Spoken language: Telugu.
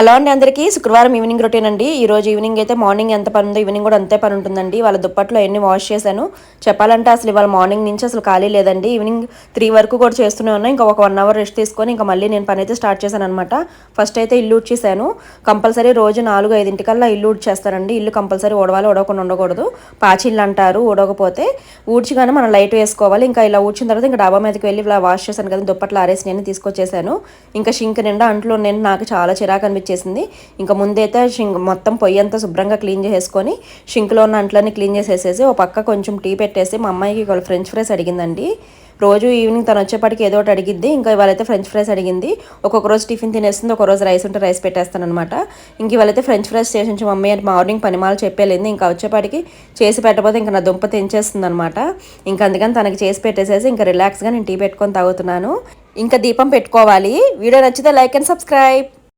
హలో అండి అందరికీ. శుక్రవారం ఈవినింగ్ రొటీన్ అండి. ఈ రోజు ఈవినింగ్ అయితే మార్నింగ్ ఎంత పని ఉందో ఈవినింగ్ కూడా అంతే పని ఉంటుందండి. వాళ్ళ దుప్పట్లో ఎన్ని వాష్ చేశాను చెప్పాలంటే అసలు ఇవాళ మార్నింగ్ నుంచి అసలు ఖాళీ లేదండి. ఈవినింగ్ త్రీ వరకు కూడా చేస్తూనే ఉన్నా. ఇంకా ఒక వన్ అవర్ రెస్ట్ తీసుకొని ఇంకా మళ్ళీ నేను పని అయితే స్టార్ట్ చేశాను అనమాట ఫస్ట్ అయితే ఇల్లు ఉడ్చేసాను కంపల్సరీ రోజు నాలుగు ఐదింటికల్లా ఇల్లు ఉడ్చేస్తారండి ఇల్లు కంపల్సరీ ఓడవాలి ఓడవకుండా ఉండకూడదు. పాచిళ్ళు అంటారు ఊడకపోతే ఊడ్చిగానే మనం లైట్ వేసుకోవాలి. ఇంకా ఇలా ఊడ్చిన తర్వాత ఇంకా డాబా మీదకి వెళ్ళి ఇలా వాష్ చేశాను కదా దుప్పట్లు ఆరేసి నేను తీసుకొచ్చేసాను ఇంకా షింక్ నిండా అంట్లో నేను నాకు చాలా చిరాకు వచ్చేసింది. ఇంకా ముందైతే షింక్ మొత్తం పొయ్యి అంతా శుభ్రంగా క్లీన్ చేసేసుకొని షింక్లో ఉన్న అంట్లన్నీ క్లీన్ చేసేసేసి ఒక పక్క కొంచెం టీ పెట్టేసి మా అమ్మాయికి ఇవాళ ఫ్రెంచ్ ఫ్రైస్ అడిగిందండి. రోజు ఈవినింగ్ తను వచ్చేపాటికి ఏదో ఒకటి అడిగిద్ది. ఇంకా ఇవాళైతే ఫ్రెంచ్ ఫ్రైస్ అడిగింది. ఒక్కొక్క రోజు టిఫిన్ తినేస్తుంది ఒక రోజు రైస్ ఉంటే రైస్ పెట్టేస్తాను అనమాట ఇంక ఇవాళైతే ఫ్రెంచ్ ఫ్రైస్ చేసి మా మమ్మీ. అంటే మార్నింగ్ పనిమాలు చెప్పేలేదు. ఇంకా వచ్చేపాటికి చేసి పెట్టకపోతే ఇంకా నా దుంప తెంచేస్తుంది అనమాట ఇంకా అందుకని తనకి చేసి పెట్టేసేసి ఇంకా రిలాక్స్గా నేను టీ పెట్టుకొని తాగుతున్నాను. ఇంకా దీపం పెట్టుకోవాలి. వీడియో నచ్చితే లైక్ అండ్ సబ్స్క్రైబ్.